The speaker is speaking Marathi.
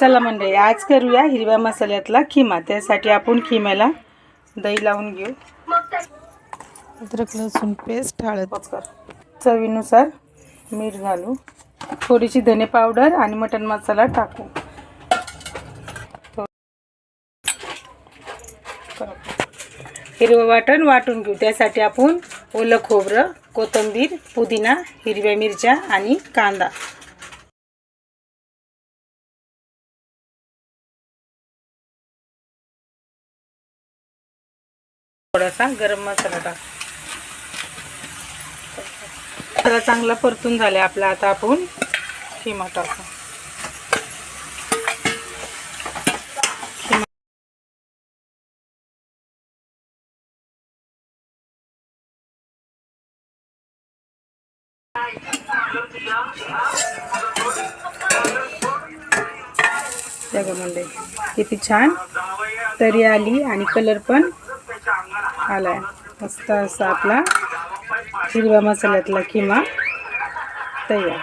चला मंडळी आज करूया हिरव्या मसाल्यातला खिमा. त्यासाठी आपण खिम्याला दही लावून घेऊ. अद्रक लसूण पेस्ट हळद. चवीनुसार मीठ घालू. थोडीशी धने पावडर आणि मटन मसाला टाकू. हिरवं वाटण वाटून घेऊ. त्यासाठी आपण ओलं खोबरं कोथिंबीर पुदिना हिरव्या मिरच्या आणि कांदा. थोडासा गरम मसाला टाक. मसाला चांगला परतून झाला आपला आता आपण खिमा टाकू. जगामध्ये किती छान तरी आली आणि कलर पण आलाय मस्त असा आपला हिरव्या मसाल्यातला किमा तयार.